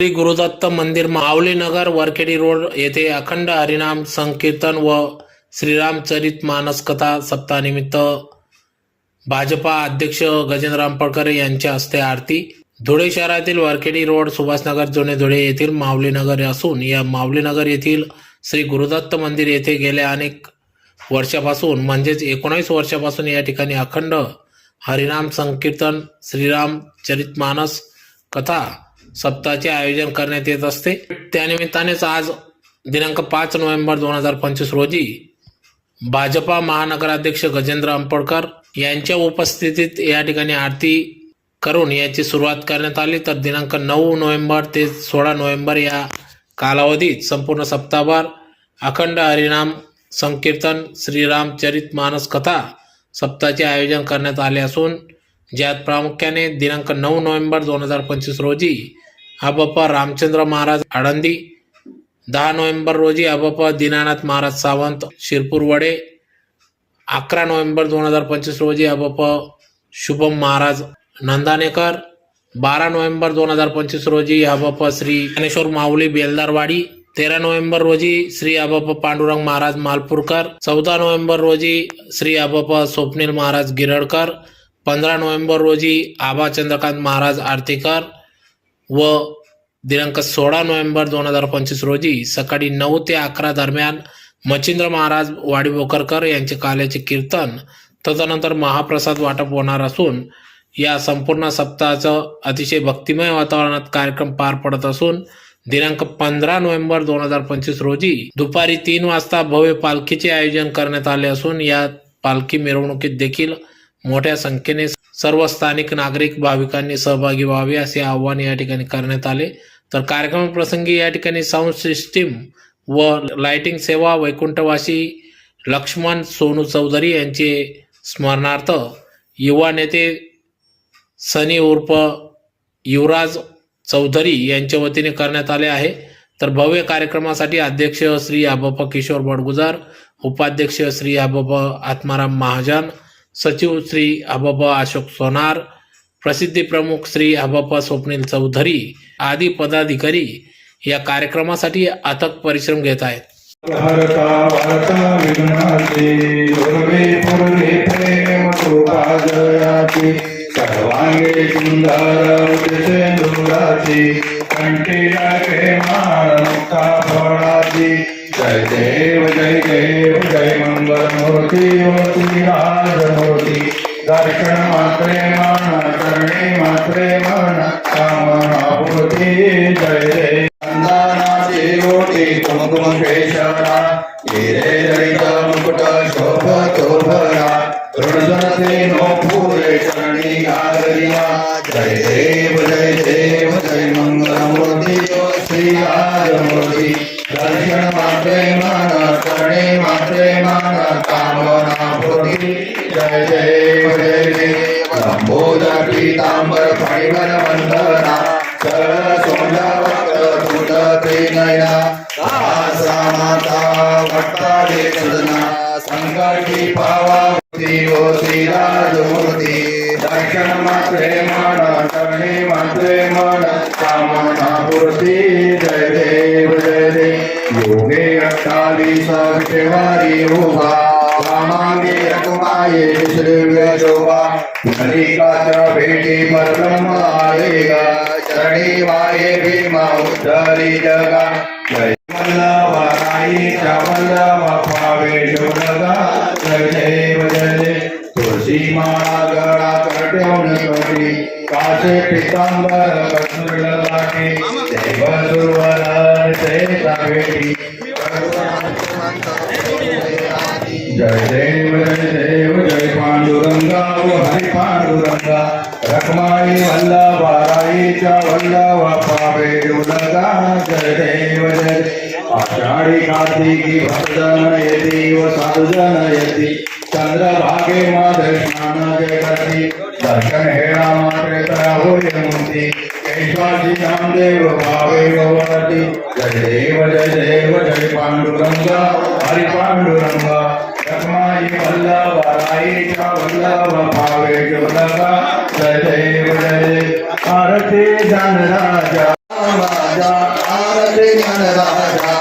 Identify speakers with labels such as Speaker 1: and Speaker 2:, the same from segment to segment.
Speaker 1: श्री गुरुदत्त मंदिर माऊली नगर वरखेडी रोड येथे अखंड हरिनाम संकीर्तन व श्रीरामचरित मानस कथा सप्ताहानिमित्त भाजपा अध्यक्ष गजेंद्रराम पडकरे यांच्या हस्ते आरती. धुळे शहरातील वरखेडी रोड सुभाषनगर जुने धुळे येथील माऊली नगर असून या माऊली नगर येथील श्री गुरुदत्त मंदिर येथे गेल्या अनेक वर्षापासून म्हणजेच एकोणीस वर्षापासून या ठिकाणी अखंड हरिनाम संकीर्तन श्रीराम चरितमानस कथा सप्ताहाचे आयोजन करण्यात येत असते. त्यानिमित्तानेच आज दिनांक पाच नोव्हेंबर दोन हजार पंचवीस रोजी भाजपा महानगराध्यक्ष गजेंद्र अंपडकर यांच्या उपस्थितीत या ठिकाणी आरती करून याची सुरुवात करण्यात आली. तर दिनांक नऊ नोव्हेंबर ते सोळा नोव्हेंबर या कालावधीत संपूर्ण सप्ताहभर अखंड हरिनाम संकीर्तन श्रीरामचरित मानस कथा सप्ताहाचे आयोजन करण्यात आले असून ज्यात प्रामुख्याने दिनांक नऊ नोव्हेंबर दोन हजार पंचवीस रोजी आबापा रामचंद्र महाराज आळंदी. दहा नोव्हेंबर रोजी आबापा दीनानाथ महाराज सावंत शिरपूर वडे अकरा नोव्हेंबर दोन हजार पंचवीस रोजी आबापा शुभम महाराज नंदानेकर. बारा नोव्हेंबर दोन हजार पंचवीस रोजी आबापा श्री ज्ञानेश्वर माऊली बेलदारवाडी. तेरा नोव्हेंबर रोजी श्री आबापा पांडुरंग महाराज मालपूरकर. चौदा नोव्हेंबर रोजी श्री आबापा स्वप्नील महाराज गिरडकर. पंधरा नोव्हेंबर रोजी आबा चंद्रकांत महाराज आरतीकर. व दिनांक सोळा नोव्हेंबर दोन हजार पंचवीस रोजी सकाळी नऊ ते अकरा दरम्यान मच्छिंद्र महाराज वाडीभोकरकर यांचे काल्याचे कीर्तन तदनंतर महाप्रसाद वाटप होणार असून या संपूर्ण सप्ताहाचं अतिशय भक्तिमय वातावरणात कार्यक्रम पार पडत असून दिनांक पंधरा नोव्हेंबर दोन हजार पंचवीस रोजी दुपारी तीन वाजता भव्य पालखीचे आयोजन करण्यात आले असून या पालखी मिरवणुकीत देखील मोठ्या संख्येने सर्व स्थानिक नागरिक भाविकांनी सहभागी व्हावे असे आवाहन या ठिकाणी करण्यात आले. तर कार्यक्रमप्रसंगी या ठिकाणी साऊंड सिस्टीम व लाइटिंग सेवा वैकुंठवासी लक्ष्मण सोनू चौधरी यांचे स्मरणार्थ युवा नेते सनी उर्फ युवराज चौधरी यांच्या वतीने करण्यात आले आहे. तर भव्य कार्यक्रमासाठी अध्यक्ष श्री आबापा किशोर बडगुजार उपाध्यक्ष श्री आबापा आत्माराम महाजन सचिव श्री आबाबा अशोक सोनार प्रसिद्धी प्रमुख श्री आबापा स्वप्नील चौधरी आदी पदाधिकारी या कार्यक्रमासाठी अथक परिश्रम घेत आहेत.
Speaker 2: विघ्नाचे प्रेम कृपा सर्वांगे सुंदर राखे जय देव जय देव जय मंगल मूर्ती मूर्ती राजमूर्ती दर्शन मात्रे मन करणे मात्रे मन कामना पूर्ती जय देव चंदनाची ओटी कुमकुम केशरा हिरे जडित मुकुट शोभतो भरा ऋणधरते नो फुले चरणी गारिया जय देव जय देव जय मंगलमूर्ती ओ श्री राजमूर्ती दर्शन मात्रे मन करणे मात्रे मन कामना पीतांबर फणिवर वंदना सरळ सोंडा वक्र तुट ते नयना आसा माता भक्ताले सदना संकटी पावा होती राजमूर्ती दर्शन मात्रे मन करणे मात्रे मन कामना पूर्ती जय देव जय देव योगे अष्टादीश विषवारी उभा। रकुमाये श्रीव्य शोभा नलिकाच भेटी परब्रह्म आलेगा शरणी वाये भीमा उद्धरी जगा। जय वल्लभ राई वल्लभ पावे शोधगा जय देव जय देव तुळशी माळा गळा कटवून कटी काशे पितांबर कसूर लाटे देव सुरवर सेता भेटी। जय जय देव जय पांडुरंगा ओ हरी पांडुरंगा रखमाई वल्लभा राईच्या वल्लभ पावे उलगा जय देव जय आषाढी कार्तिकी भक्तजन येती व साधुजन येती. चंद्रभागे मध्ये स्नान जय करती. दर्शन हेळा मात्रे तया होय मूर्ती केशवाजी नामदेव भावे भवती जय देव जय देव जय पांडुरंगा हरी पांडुरंगा. रखमाई वल्लभ राईच्या वल्लभ भावे वल्लभा जय जय आरते जन राजा राजा आरते जन राजा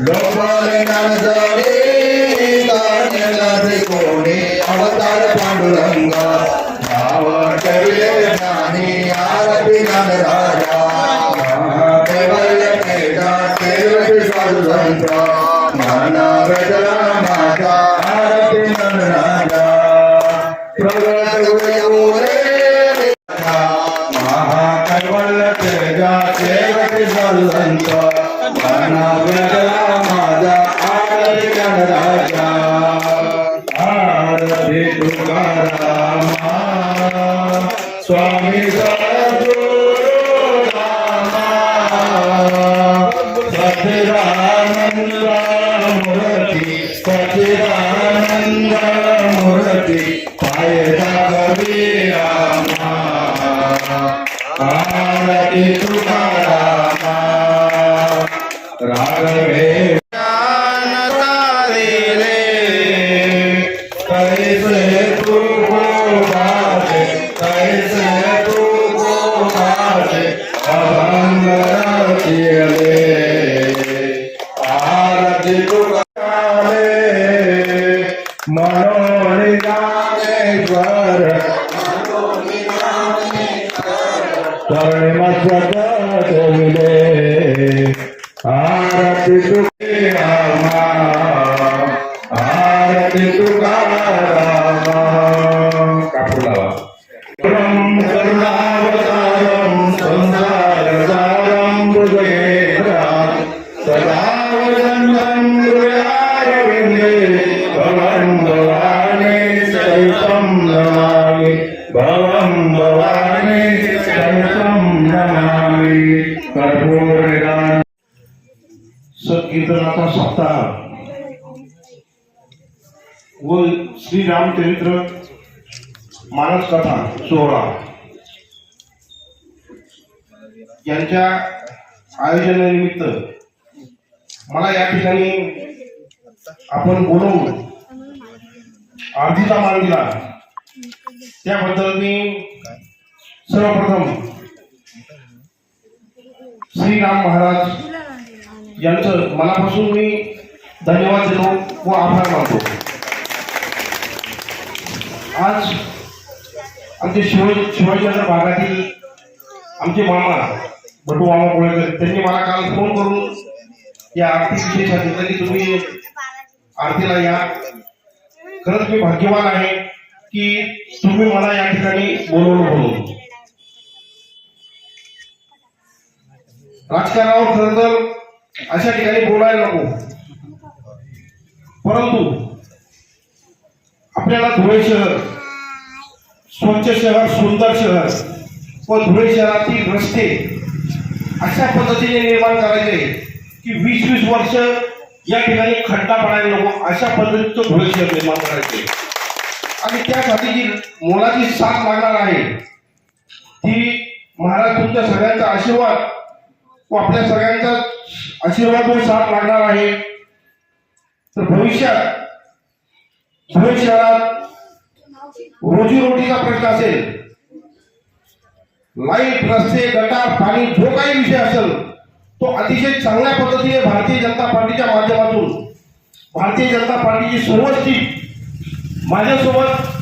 Speaker 2: लोकले ज्ञान जडी तारणे कोणी अवतार पांडुरंग भाव कविले ज्ञानी आरती ज्ञान राजा केवल तेजा केवल साधुसंत मन गजरा माझा आरती ज्ञान राजा प्रगट गुरु रे महाकैवल तेजा मूर्ती
Speaker 3: संकीर्तनाचा सप्ताह व श्री रामचरित्र मानस कथा सोहळा. यांच्या आयोजनानिमित्त मला या ठिकाणी आपण बोलवून आरतीचा मान दिला त्याबद्दल मी सर्वप्रथम श्रीराम महाराज यांचं मनापासून मी धन्यवाद देतो व आभार मानतो. आज आमचे शिवाजी शिवाजीनगर भागातील आमचे मामा बटू मामा कोळेकर त्यांनी मला काल फोन करून या आरती विषयी सांगितलं की तुम्ही आरतीला या. खरंच मी भाग्यवान आहे की तुम्ही मला या ठिकाणी बोलवलं म्हणून. राजकारणावर खरं तर अशा ठिकाणी बोलायला नको. परंतु आपल्याला धुळे शहर स्वच्छ शहर सुंदर शहर व धुळे शहरातील रस्ते अशा पद्धतीने निर्माण करायचे की वीस वीस वर्ष या ठिकाणी खड्डा पडायला नको अशा पद्धतीचं धुळे शहर निर्माण करायचे. आणि त्यासाठी जी मोलाची साथ लागणार आहे ती महाराज तुमच्या सगळ्यांचा आशीर्वाद व आपल्या सगळ्यांचा आशीर्वाद व साथ लागणार आहे. तर भविष्यात धुळे शहरात रोजीरोटीचा प्रश्न असेल लाइट रस्ते गटार पाणी जो काही विषय असेल तो अतिशय चांगल्या पद्धतीने भारतीय जनता पार्टीच्या माध्यमातून भारतीय जनता पार्टीची सर्वच टीम माझ्यासोबत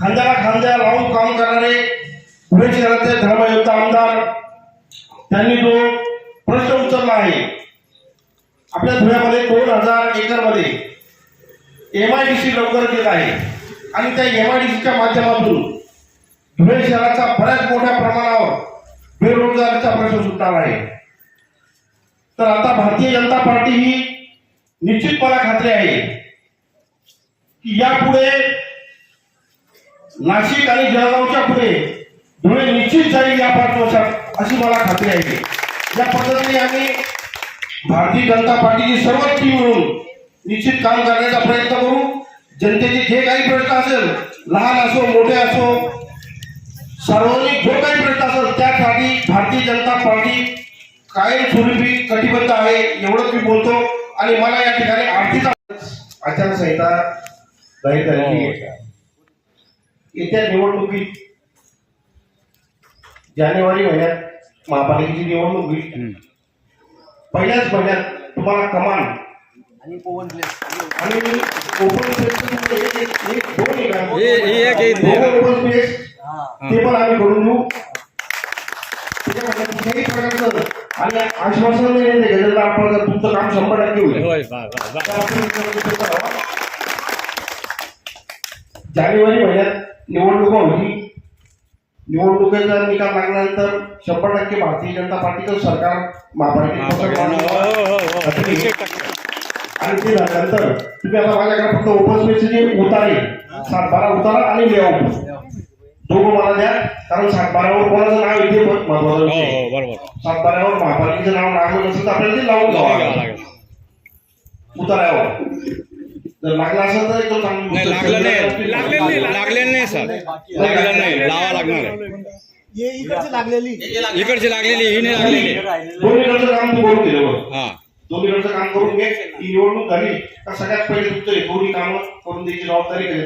Speaker 3: खांद्याला खांद्या लावून काम करणारे पुणे शहराचे धर्मयुक्त आमदार त्यांनी जो प्रश्न उचलला आहे आपल्या धुळ्यामध्ये दोन हजार एकरमध्ये एम आय डी सी लवकर येत आहे. आणि त्या एम आय डी माध्यमातून धुळे शहराचा बऱ्याच मोठ्या प्रमाणावर बेरोजगारीचा प्रश्न सुटणार आहे. तर आता भारतीय जनता पार्टी ही निश्चित मला खात्री आहे की यापुढे नाशिक आणि जळगावच्या पुढे धुळे निश्चित जाईल या पाच वर्षात अशी मला खात्री आहे. या पद्धतीने आम्ही भारतीय जनता पार्टीची सर्व टीम मिळून निश्चित काम करण्याचा प्रयत्न करू. जनतेचे जे काही प्रश्न असेल लहान असो मोठे असो सार्वजनिक जो काही प्रश्न असेल त्यासाठी भारतीय जनता पार्टी कायमस्वरूपी कटिबद्ध आहे एवढंच मी बोलतो. आणि मला या ठिकाणी आरतीचा आचारसंहिता जाहीर झालेली आहे. येत्या निवडणुकीत जानेवारी महिन्यात महापालिकेची निवडणूक होईल. पहिल्याच महिन्यात तुम्हाला कमान आणि एक दोन ओपन ते पण आम्ही करून देऊ त्याच्यामध्ये कुठल्याही प्रकारचं आणि आश्वासन नाही आपण तुमचं काम शंभर टक्के होईल. जानेवारी महिन्यात निवडणुका होती. निवडणुकीचा निकाल लागल्यानंतर शंभर टक्के भारतीय जनता पार्टीचं सरकार महापालिकेचं आणि ते झाल्यानंतर तुम्ही आता माझ्याकडे फक्त ओपन स्पेसचे जे उतारे सातबारा उतारा आणि लेआउट दोघं मला द्या कारण सातबारावर कोणाचं नाव येते पण महत्वाचं विषय.
Speaker 4: बरोबर.
Speaker 3: सातबाऱ्यावर महापालिकेचं नाव लागलं नसेल तर आपल्याला ते लावून घ्यावं लागेल. उतार्यावर जर लागलं असेल तर एकदम चांगली.
Speaker 4: लागलं नाही. लागले नाही लागले नाही सर. लागलं नाही लावा लागणार आहे.
Speaker 5: ये इकडची लागलेली.
Speaker 4: इकडची लागलेली ही नाही लागलेली.
Speaker 3: दोन्हीकडचं काम तू करून दिलं बरं.
Speaker 4: हा
Speaker 3: दोन्हीकडचं काम करून घे. ती निवडणूक झाली का सगळ्यात पहिले तुमचं हे दोन्ही कामं करून द्यायची जबाबदारी
Speaker 4: हे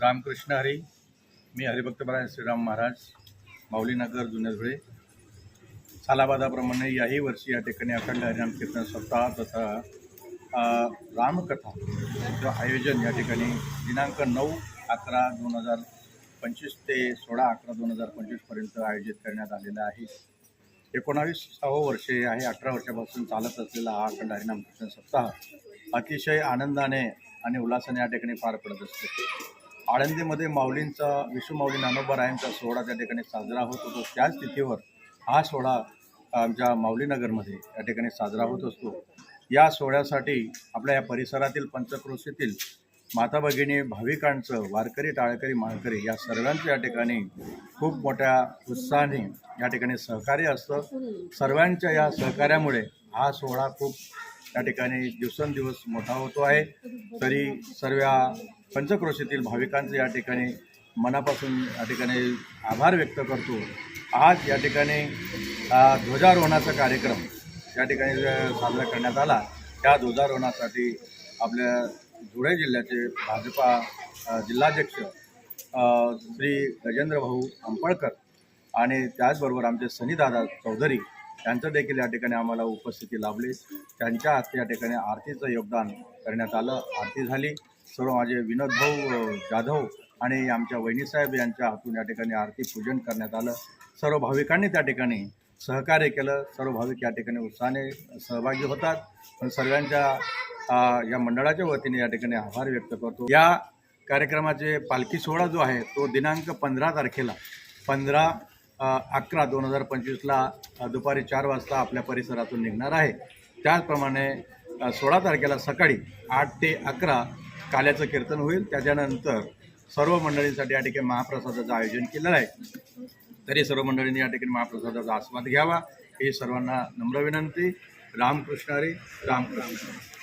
Speaker 6: रामकृष्ण हरी. मी हरिभक्त परायण श्रीराम महाराज माऊलीनगर जुने धुळे सालाबादाप्रमाणे याही वर्षी या ठिकाणी अखंड हरिनाम कीर्तन सप्ताह तथा रामकथा यांचं आयोजन या ठिकाणी दिनांक नऊ अकरा दोन हजार पंचवीस ते सोळा अकरा दोन हजार पंचवीसपर्यंत आयोजित करण्यात आलेलं आहे. एकोणावीसावं वर्षे आहे. अठरा वर्षापासून चालत असलेला हा अखंड नामकृष्ण सप्ताह अतिशय आनंदाने आणि उल्हासाने या ठिकाणी पार पडत असतो. आळंदीमध्ये माऊलींचा विश्वमाऊली माऊली नानोबरायांचा सोहळा त्या ठिकाणी साजरा होत होतो. त्याच तिथीवर हा सोहळा आमच्या माऊलीनगरमध्ये या ठिकाणी साजरा होत असतो. या सोहळ्यासाठी आपल्या या परिसरातील पंचक्रोशीतील माता भगिनी भाविकांचं वारकरी टाळकरी माळकरी या सर्वांचं या ठिकाणी खूप मोठ्या उत्साहाने या ठिकाणी सहकार्य असतं. सर्वांच्या या सहकार्यामुळे हा सोहळा खूप या ठिकाणी दिवसेंदिवस मोठा होतो आहे. तरी सर्व पंचक्रोशीतील भाविकांचे या ठिकाणी मनापासून या ठिकाणी आभार व्यक्त करतो. आज या ठिकाणी ध्वजारोहणाचा कार्यक्रम या ठिकाणी साजरा करण्यात आला. त्या ध्वजारोहणासाठी आपल्या धुळे जिल्ह्याचे भाजपा जिल्हाध्यक्ष श्री गजेंद्र भाऊ अंपळकर आणि त्याचबरोबर आमचे सनीदादा चौधरी यांचं देखील या ठिकाणी आम्हाला उपस्थिती लाभली. त्यांच्या हस्ते या ठिकाणी आरतीचं योगदान करण्यात आलं. आरती झाली. सर्व माझे विनोद भाऊ जाधव आणि आमच्या वहिनीसाहेब यांच्या हातून या ठिकाणी आरती पूजन करण्यात आलं. सर्व भाविकांनी त्या ठिकाणी सहकार्य केलं. सर्व भाविक या ठिकाणी उत्साहाने सहभागी होतात. पण सर्वांच्या या मंडळाच्या वतीने या ठिकाणी आभार व्यक्त करतो. या कार्यक्रमाचे पालखी सोहळा जो आहे तो दिनांक पंधरा तारखेला पंधरा अकरा दोन हजार पंचवीसला दुपारी चार वाजता आपल्या परिसरातून निघणार आहे. त्याचप्रमाणे सोळा तारखेला सकाळी आठ ते अकरा काल्याचं कीर्तन होईल. त्याच्यानंतर सर्व मंडळींसाठी या ठिकाणी महाप्रसादाचं आयोजन केलेलं आहे. तरी सर्व मंडळींनी या ठिकाणी महाप्रसादाचा आस्वाद घ्यावा. ही सर्वांना नम्र विनंती. रामकृष्णारी रामकृष्ण.